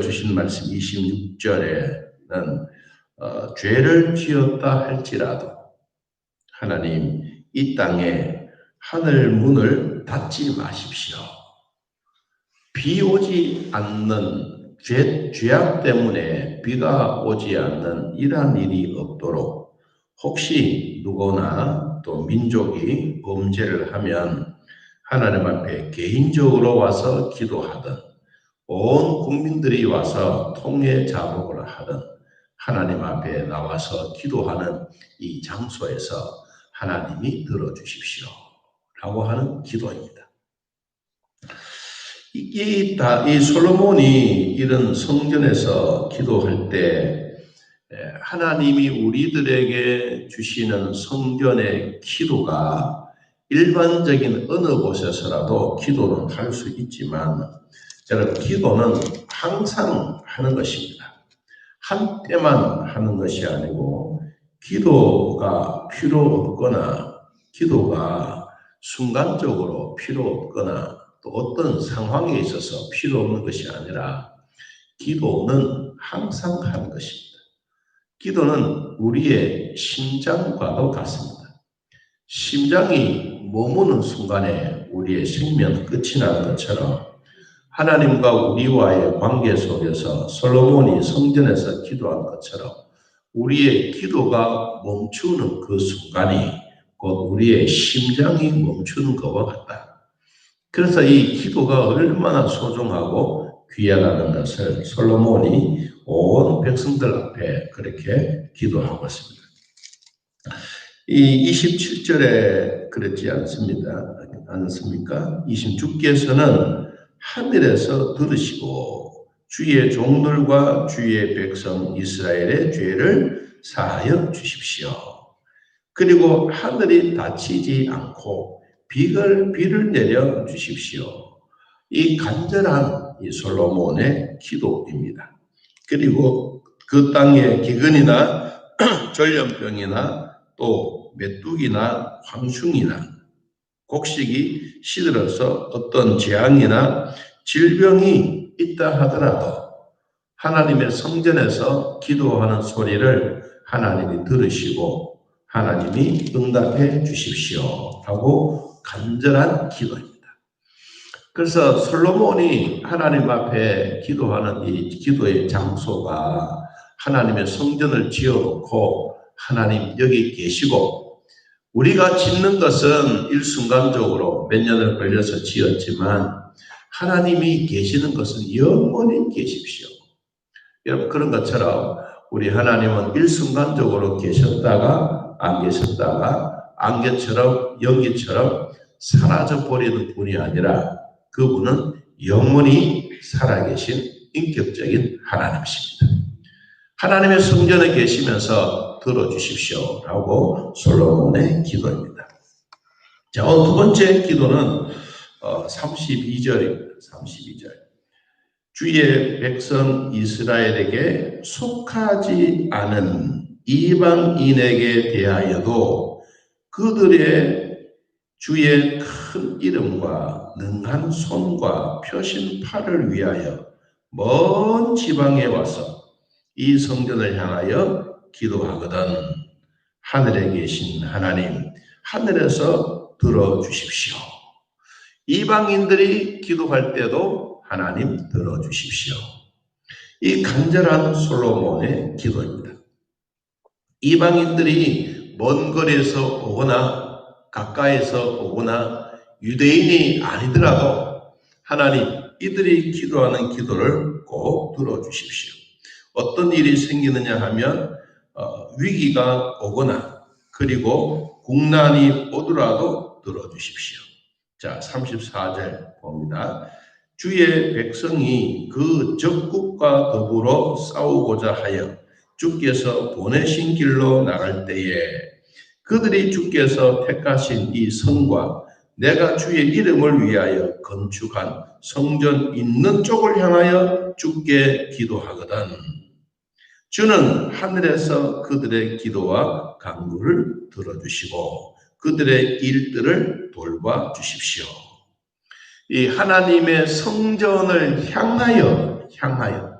주신 말씀 26절에는 어, 죄를 지었다 할지라도 하나님 이 땅에 하늘 문을 닫지 마십시오. 비 오지 않는 죄, 죄악 때문에 비가 오지 않는 이러한 일이 없도록 혹시 누구나 또 민족이 범죄를 하면 하나님 앞에 개인적으로 와서 기도하든 온 국민들이 와서 통해 자복을 하든 하나님 앞에 나와서 기도하는 이 장소에서 하나님이 들어주십시오. 라고 하는 기도입니다. 이, 다, 이 솔로몬이 이런 성전에서 기도할 때 하나님이 우리들에게 주시는 성전의 기도가 일반적인 어느 곳에서라도 기도는 할 수 있지만 여러분 기도는 항상 하는 것입니다. 한때만 하는 것이 아니고 기도가 필요 없거나 기도가 순간적으로 필요 없거나 또 어떤 상황에 있어서 필요 없는 것이 아니라 기도는 항상 하는 것입니다. 기도는 우리의 심장과도 같습니다. 심장이 머무는 순간에 우리의 생명 끝이 나는 것처럼 하나님과 우리와의 관계 속에서 솔로몬이 성전에서 기도한 것처럼 우리의 기도가 멈추는 그 순간이 곧 우리의 심장이 멈추는 것과 같다. 그래서 이 기도가 얼마나 소중하고 귀하다는 것을 솔로몬이 온 백성들 앞에 그렇게 기도하고 있습니다. 이 27절에 그렇지 않습니다. 않습니까? 26개에서는 하늘에서 들으시고 주의 종들과 주의 백성 이스라엘의 죄를 사하여 주십시오. 그리고 하늘이 닫히지 않고 비를 비를 내려 주십시오. 이 간절한 이 솔로몬의 기도입니다. 그리고 그 땅에 기근이나 전염병이나 또 메뚜기나 황충이나 곡식이 시들어서 어떤 재앙이나 질병이 있다 하더라도 하나님의 성전에서 기도하는 소리를 하나님이 들으시고 하나님이 응답해 주십시오. 하고 간절한 기도입니다. 그래서 솔로몬이 하나님 앞에 기도하는 이 기도의 장소가 하나님의 성전을 지어놓고 하나님 여기 계시고 우리가 짓는 것은 일순간적으로 몇 년을 걸려서 지었지만 하나님이 계시는 것은 영원히 계십시오. 여러분 그런 것처럼 우리 하나님은 일순간적으로 계셨다가 안 계셨다가 안개처럼 연기처럼 사라져 버리는 분이 아니라 그분은 영원히 살아계신 인격적인 하나님이십니다. 하나님의 성전에 계시면서 들어주십시오. 라고 솔로몬의 기도입니다. 자, 두 번째 기도는 32절입니다. 어, 32절. 주의 백성 이스라엘에게 속하지 않은 이방인에게 대하여도 그들의 주의 큰 이름과 능한 손과 표신 팔을 위하여 먼 지방에 와서 이 성전을 향하여 기도하거든 하늘에 계신 하나님 하늘에서 들어주십시오. 이방인들이 기도할 때도 하나님 들어주십시오. 이 간절한 솔로몬의 기도입니다. 이방인들이 먼 거리에서 오거나 가까이서 오거나 유대인이 아니더라도 하나님 이들이 기도하는 기도를 꼭 들어주십시오. 어떤 일이 생기느냐 하면 어, 위기가 오거나 그리고 국난이 오더라도 들어주십시오. 자, 34절 봅니다. 주의 백성이 그 적국과 더불어 싸우고자 하여 주께서 보내신 길로 나갈 때에 그들이 주께서 택하신 이 성과 내가 주의 이름을 위하여 건축한 성전 있는 쪽을 향하여 주께 기도하거든. 주는 하늘에서 그들의 기도와 간구를 들어주시고 그들의 일들을 돌봐 주십시오. 이 하나님의 성전을 향하여 향하여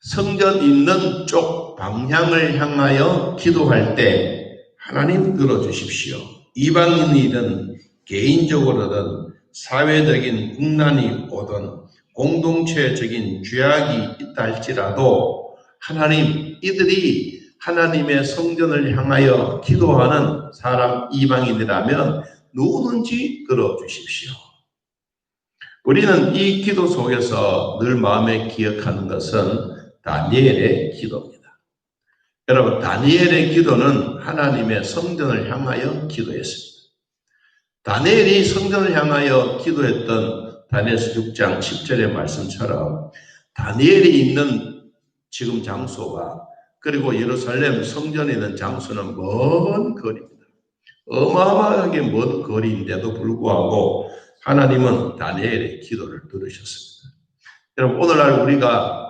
성전 있는 쪽 방향을 향하여 기도할 때 하나님 들어주십시오. 이방인이든 개인적으로든 사회적인 국난이 오든 공동체적인 죄악이 있다 할지라도 하나님 이들이 하나님의 성전을 향하여 기도하는 사람 이방인이라면 누구든지 들어주십시오. 우리는 이 기도 속에서 늘 마음에 기억하는 것은 다니엘의 기도입니다. 여러분, 다니엘의 기도는 하나님의 성전을 향하여 기도했습니다. 다니엘이 성전을 향하여 기도했던 다니엘서 6장 10절의 말씀처럼 다니엘이 있는 지금 장소가 그리고 예루살렘 성전에 있는 장소는 먼 거리입니다. 어마어마하게 먼 거리인데도 불구하고 하나님은 다니엘의 기도를 들으셨습니다. 여러분 오늘날 우리가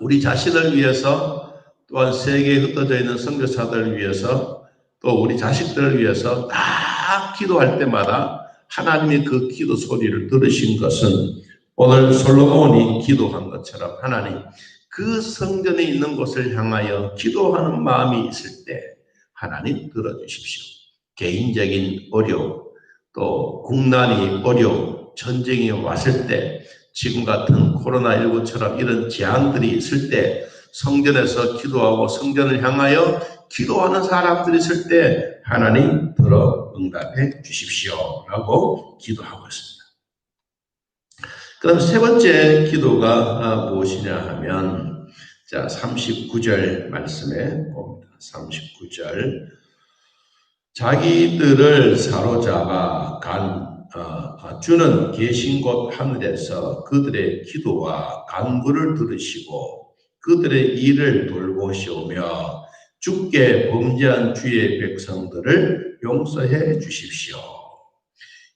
우리 자신을 위해서 또한 세계에 흩어져 있는 선교사들을 위해서 또 우리 자식들을 위해서 다 기도할 때마다 하나님이 그 기도 소리를 들으신 것은 오늘 솔로몬이 기도한 것처럼 하나님 그 성전에 있는 곳을 향하여 기도하는 마음이 있을 때 하나님 들어주십시오. 개인적인 어려움, 또 국난이 어려움, 전쟁이 왔을 때 지금 같은 코로나19처럼 이런 재앙들이 있을 때 성전에서 기도하고 성전을 향하여 기도하는 사람들이 있을 때 하나님 들어 응답해 주십시오. 라고 기도하고 있습니다. 그럼 세 번째 기도가 무엇이냐 하면 자 39절 말씀에 봅니다. 39절 자기들을 사로잡아 간 어, 주는 계신 곳 하늘에서 그들의 기도와 간구를 들으시고 그들의 일을 돌보시오며 죽게 범죄한 주의 백성들을 용서해 주십시오.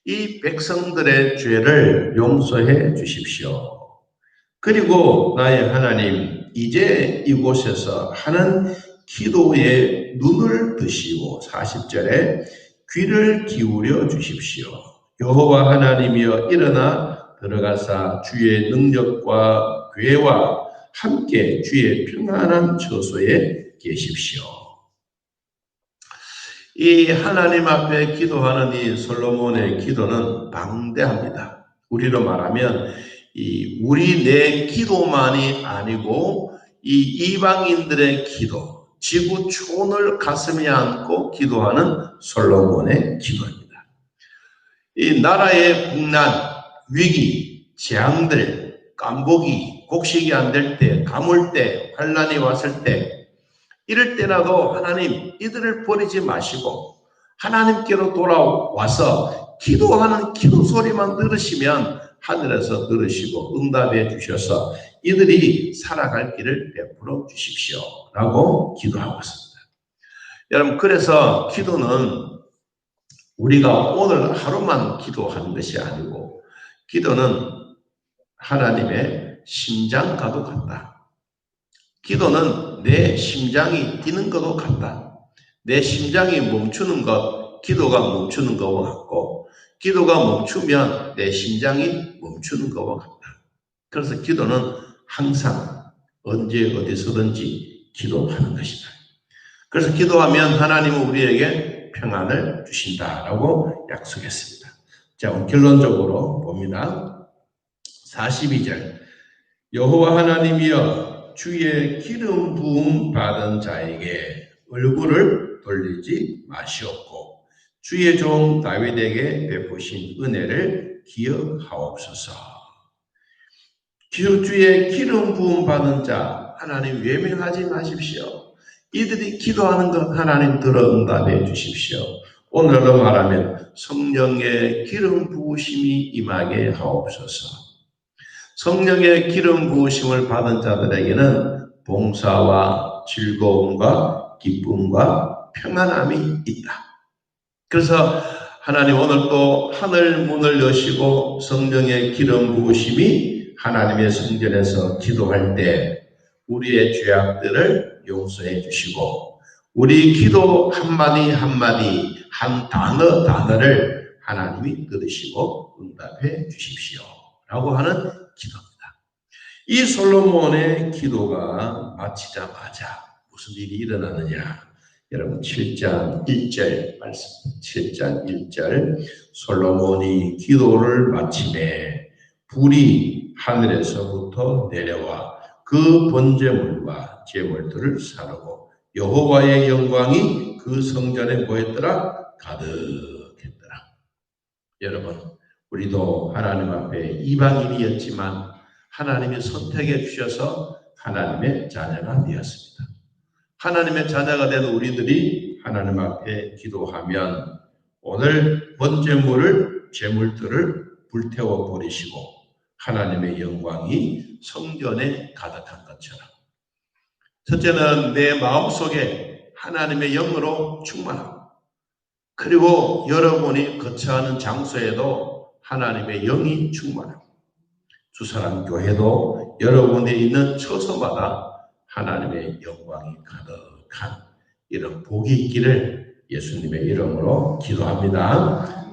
이 백성들의 죄를 용서해 주십시오. 그리고 나의 하나님, 이제 이곳에서 하는 기도에 눈을 드시고 40절에 귀를 기울여 주십시오. 여호와 하나님이여 일어나 들어가사 주의 능력과 괴와 함께 주의 평안한 처소에 계십시오. 이 하나님 앞에 기도하는 이 솔로몬의 기도는 방대합니다. 우리로 말하면 이 우리 내 기도만이 아니고 이 이방인들의 기도, 지구 촌을 가슴에 안고 기도하는 솔로몬의 기도입니다. 이 나라의 국난, 위기, 재앙들, 깜복이, 곡식이 안 될 때, 가물 때, 환란이 왔을 때, 이럴 때라도 하나님 이들을 버리지 마시고 하나님께로 돌아와서 기도하는 기도 소리만 들으시면 하늘에서 들으시고 응답해 주셔서 이들이 살아갈 길을 베풀어 주십시오. 라고 기도하고 있습니다. 여러분, 그래서 기도는 우리가 오늘 하루만 기도하는 것이 아니고 기도는 하나님의 심장과도 같다. 기도는 내 심장이 뛰는 것도 같다. 내 심장이 멈추는 것, 기도가 멈추는 것과 같고 기도가 멈추면 내 심장이 멈추는 것과 같다. 그래서 기도는 항상 언제 어디서든지 기도하는 것이다. 그래서 기도하면 하나님은 우리에게 평안을 주신다라고 약속했습니다. 자, 결론적으로 봅니다. 42절. 여호와 하나님이여 주의 기름 부음 받은 자에게 얼굴을 돌리지 마시옵고 주의 종 다윗에게 베푸신 은혜를 기억하옵소서. 주의 기름 부음 받은 자 하나님 외면하지 마십시오. 이들이 기도하는 것 하나님 들어 응답해 주십시오. 오늘로 말하면 성령의 기름 부으심이 임하게 하옵소서. 성령의 기름 부으심을 받은 자들에게는 봉사와 즐거움과 기쁨과 평안함이 있다. 그래서 하나님 오늘 또 하늘 문을 여시고 성령의 기름 부으심이 하나님의 성전에서 기도할 때 우리의 죄악들을 용서해 주시고 우리 기도 한마디 한마디 한 단어 단어를 하나님이 들으시고 응답해 주십시오. 라고 하는 기도입니다. 이 솔로몬의 기도가 마치자마자 무슨 일이 일어나느냐? 여러분 7장 1절 말씀 7장 1절 솔로몬이 기도를 마침에 불이 하늘에서부터 내려와 그 번제물과 제물들을 사르고 여호와의 영광이 그 성전에 뭐했더라 가득했더라. 여러분 우리도 하나님 앞에 이방인이었지만 하나님이 선택해 주셔서 하나님의 자녀가 되었습니다. 하나님의 자녀가 된 우리들이 하나님 앞에 기도하면 오늘 번제물을 제물들을 불태워 버리시고 하나님의 영광이 성전에 가득한 것처럼 첫째는 내 마음속에 하나님의 영으로 충만하고 그리고 여러분이 거처하는 장소에도 하나님의 영이 충만하고 주사람 교회도 여러분이 있는 처소마다 하나님의 영광이 가득한 이런 복이 있기를 예수님의 이름으로 기도합니다.